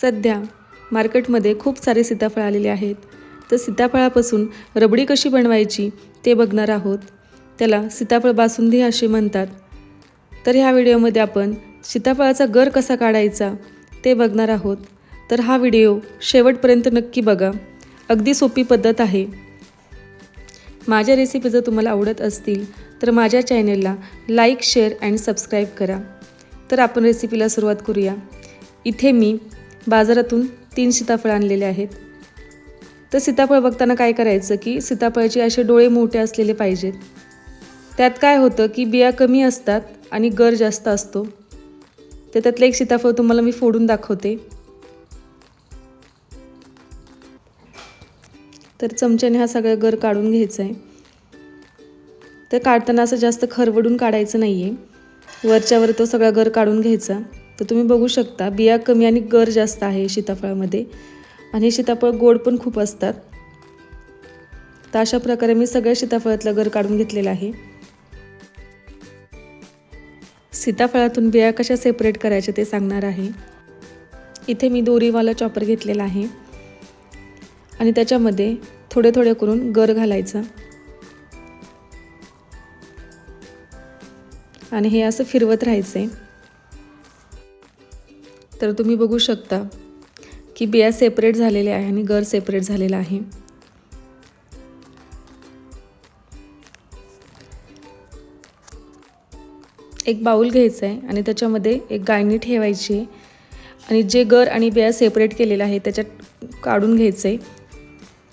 सध्या मार्केटमध्ये खूप सारे सीताफळ आलेले आहेत. तर सीताफळापासून रबडी कशी बनवायची ते बघणार आहोत. त्याला सीताफळ बासुंदी असे म्हणतात. तर ह्या व्हिडिओमध्ये आपण सीताफळाचा गर कसा काढायचा ते बघणार आहोत. तर हा व्हिडिओ शेवटपर्यंत नक्की बघा. अगदी सोपी पद्धत आहे. माझ्या रेसिपी जर तुम्हाला आवडत असतील तर माझ्या चॅनेलला लाईक शेअर अँड सबस्क्राईब करा. तर आपण रेसिपीला सुरुवात करूया. इथे मी बाजारातून तीन सीताफळ आणलेले आहेत. तर सीताफळ बघताना काय करायचं की सीताफळाचे असे डोळे मोठे असलेले पाहिजेत. त्यात काय होतं की बिया कमी असतात आणि गर जास्त असतो. तर त्यातलं एक सीताफळ तुम्हाला मी फोडून दाखवते. तर चमच्याने हा सगळा गर काढून घ्यायचा आहे तर काढताना असं जास्त खरवडून काढायचं नाही आहे वरच्यावर तो सगळा गर काढून घ्यायचा. तर तुम्ही बघू शकता बिया कमी आणि गर जास्त आहे सीताफळामध्ये. आणि हे सीताफळ गोड पण खूप असतात. तर अशा प्रकारे मी सगळ्या सीताफळातला गर काढून घेतलेला आहे. सीताफळातून बिया कशा सेपरेट करायच्या ते सांगणार आहे. इथे मी दोरीवाला चॉपर घेतलेला आहे. आणि त्याच्यामध्ये थोडे थोडे करून गर घालायचा. आणि हे असं फिरवत राहायचं आहे तर तुम्ही बघू शकता की बिया सेपरेट झालेल्या आहे आणि गर सेपरेट झालेला आहे. एक बाऊल घ्यायचा आहे आणि त्याच्यामध्ये एक गायणी ठेवायची आहे. आणि जे गर आणि बिया सेपरेट केलेलं आहे त्याच्यात काढून घ्यायचं आहे.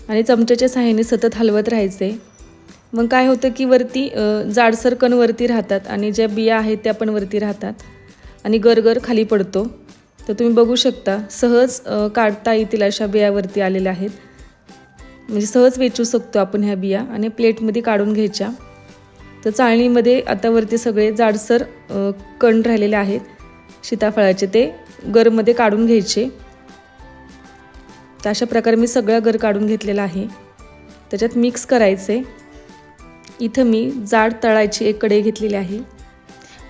आणि चमच्याच्या सहाय्याने सतत हलवत राहायचं आहे. मग काय होतं की वरती जाडसर कण वरती राहतात आणि ज्या बिया आहेत त्या पण वरती राहतात. आणि गरगर खाली पडतो. तर तुम्ही बघू शकता सहज काढता येतील अशा बियावरती आलेल्या आहेत. म्हणजे सहज वेचू शकतो आपण ह्या बिया आणि प्लेटमध्ये काढून घ्यायच्या. तर चाळणीमध्ये आता वरती सगळे जाडसर कण राहिलेले आहेत. सीताफळाचे ते गरमध्ये काढून घ्यायचे. तर अशा प्रकारे मी सगळा गर काढून घेतलेला आहे. त्याच्यात मिक्स करायचे. इथं मी जाड तळायची एक कढई घेतलेली आहे.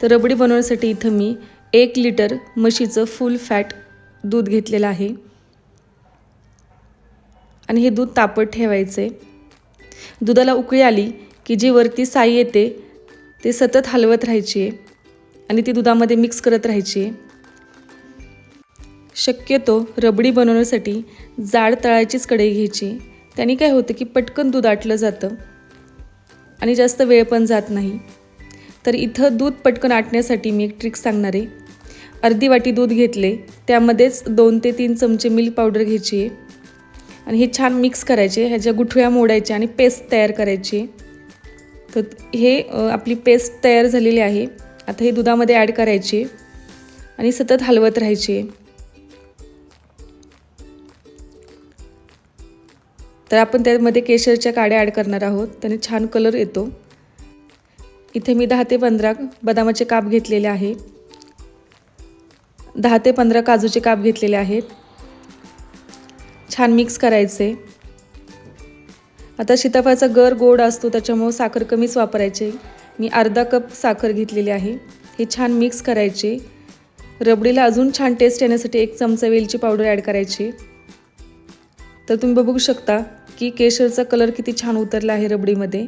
तर रबडी बनवण्यासाठी इथं मी एक लिटर म्हशीचं फुल फॅट दूध घेतलेलं आहे. आणि हे दूध तापत ठेवायचे दुधाला उकळी आली की जी वरती साई येते ते सतत हलवत राहायची आहे आणि ती दुधामध्ये मिक्स करत राहायची आहे शक्यतो रबडी बनवण्यासाठी जाड तळाचीच कढई घ्यायची. त्याने काय होतं की पटकन दूध आटलं जातं आणि जास्त वेळ पण जात नाही. तर इथं दूध पटकन आटण्यासाठी मी एक ट्रिक सांगणार आहे. अर्धी वाटी दूध घेतले त्यामध्येच दोन ते तीन चमचे मिल्क पावडर घ्यायची आहे. आणि हे छान मिक्स करायचे ह्याच्या गुठळ्या मोडायच्या आणि पेस्ट तयार करायची. तर हे आपली पेस्ट तयार झालेली आहे. आता हे दुधामध्ये ॲड करायचे आणि सतत हलवत राहायचे. तर आपण त्यामध्ये केशरच्या काड्या ॲड करणार आहोत. त्याने छान कलर येतो. इथे मी दहा ते पंधरा बदामाचे काप घेतलेले आहे. दहा ते पंधरा काजूचे काप घेतलेले आहेत. छान मिक्स करायचे. आता सीताफळाचा गर गोड असतो त्याच्यामुळं साखर कमीच वापरायचे. मी अर्धा कप साखर घेतलेली आहे. हे छान मिक्स करायचे. रबडीला अजून छान टेस्ट येण्यासाठी एक चमचा वेलची पावडर ॲड करायची. तर तुम्ही बघू शकता की केशरचा कलर किती छान उतरला आहे रबडीमध्ये.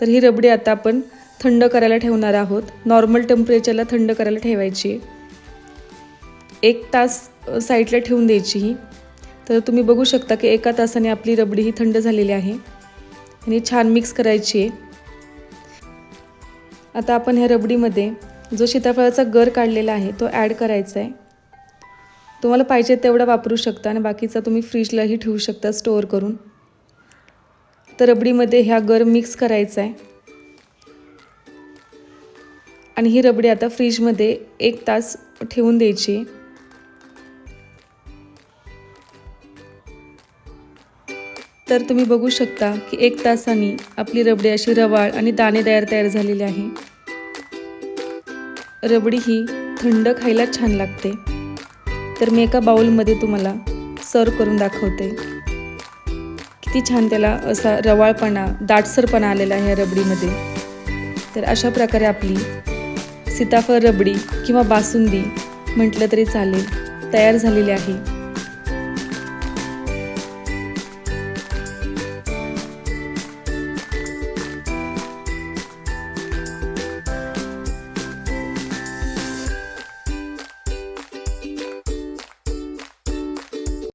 तर ही रबडी आता आपण थंड करायला ठेवणार आहोत. नॉर्मल टेम्परेचरला थंड करायला ठेवायची. एक तास साईडला ठेवून द्यायची ही. तर तुम्ही बघू शकता की एका तासाने आपली रबडी ही थंड झालेली आहे. आणि छान मिक्स करायची आहे. आता आपण ह्या रबडीमध्ये जो सीताफळाचा गर काढलेला आहे तो ॲड करायचा आहे. तुम्हाला पाहिजे तेवढा वापरू शकता आणि बाकीचा तुम्ही फ्रीजलाही ठेवू शकता स्टोअर करून. तर रबडीमध्ये ह्या गर मिक्स करायचा आहे. आणि ही रबडी आता फ्रीजमध्ये एक तास ठेवून द्यायची. तर तुम्ही बघू शकता की एक तासाने आपली रबडी अशी रवाळ आणि दाणेदार तयार झालेली आहे. रबडी ही थंड खायला छान लागते. तर मी एका बाउलमध्ये तुम्हाला सर्व करून दाखवते. किती छान त्याला असा रवाळपणा दाटसरपणा आलेला आहे या रबडीमध्ये. तर अशा प्रकारे आपली सीताफळ रबडी किंवा बासुंदी म्हटलं तरी चालेल. तयार झालेली आहे.